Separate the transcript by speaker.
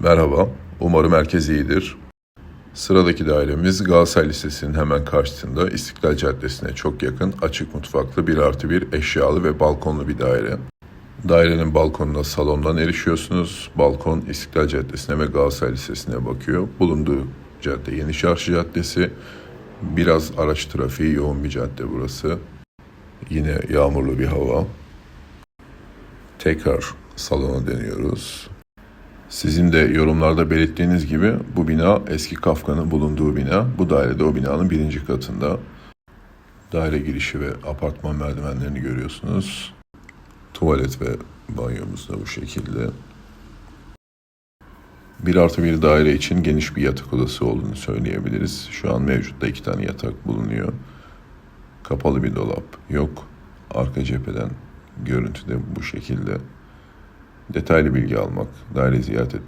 Speaker 1: Merhaba, umarım herkes iyidir. Sıradaki dairemiz Galatasaray Lisesi'nin hemen karşısında İstiklal Caddesi'ne çok yakın açık mutfaklı 1 artı 1 eşyalı ve balkonlu bir daire. Dairenin balkonuna salondan erişiyorsunuz. Balkon İstiklal Caddesi'ne ve Galatasaray Lisesi'ne bakıyor. Bulunduğu cadde Yeni Çarşı Caddesi. Biraz araç trafiği yoğun bir cadde burası. Yine yağmurlu bir hava. Tekrar salona dönüyoruz. Sizin de yorumlarda belirttiğiniz gibi bu bina eski Kafka'nın bulunduğu bina. Bu dairede o binanın birinci katında. Daire girişi ve apartman merdivenlerini görüyorsunuz. Tuvalet ve banyomuz da bu şekilde. Bir artı bir daire için geniş bir yatak odası olduğunu söyleyebiliriz. Şu an mevcutta iki tane yatak bulunuyor. Kapalı bir dolap yok. Arka cepheden görüntü de bu şekilde. Detaylı bilgi almak, daire ziyaret etmek